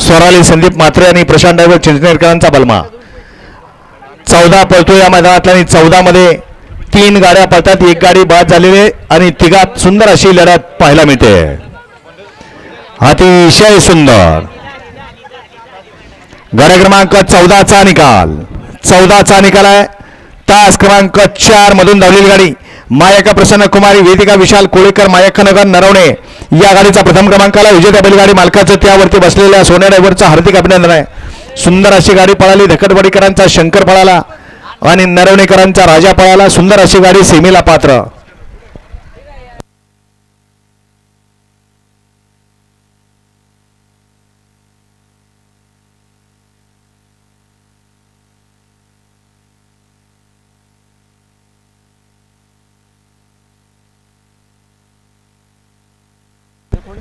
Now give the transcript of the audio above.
स्वराली संदीप म्हात्रे आणि प्रशांत डायव्हर चिंचनेरकरांचा बलमा. चौदा पळतो या मैदानातल्या आणि चौदा मध्ये तीन गाड्या पळतात. एक गाडी बाद झालेली आहे आणि तिघात सुंदर अशी लढत पाहायला मिळते. अतिशय सुंदर. गाड्या क्रमांक चौदाचा निकाल. चौदाचा निकाल आहे. तास क्रमांक चार मधून धावलेली गाडी. मायका प्रसन्न कुमारी वेदिका विशाल कोळेकर मायक्का नगर नरवणे या गाडीचा प्रथम क्रमांकाला विजेत्या बैलगाडी मालकाचं त्यावरती बसलेल्या सोन्या ड्रायव्हरचं हार्दिक अभिनंदन आहे. सुंदर अशी गाडी पळाली धकटवाडीकरांचा शंकर पळाला आणि नरवणेकरांचा राजा पळाला. सुंदर अशी गाडी सेमीला पात्र. করে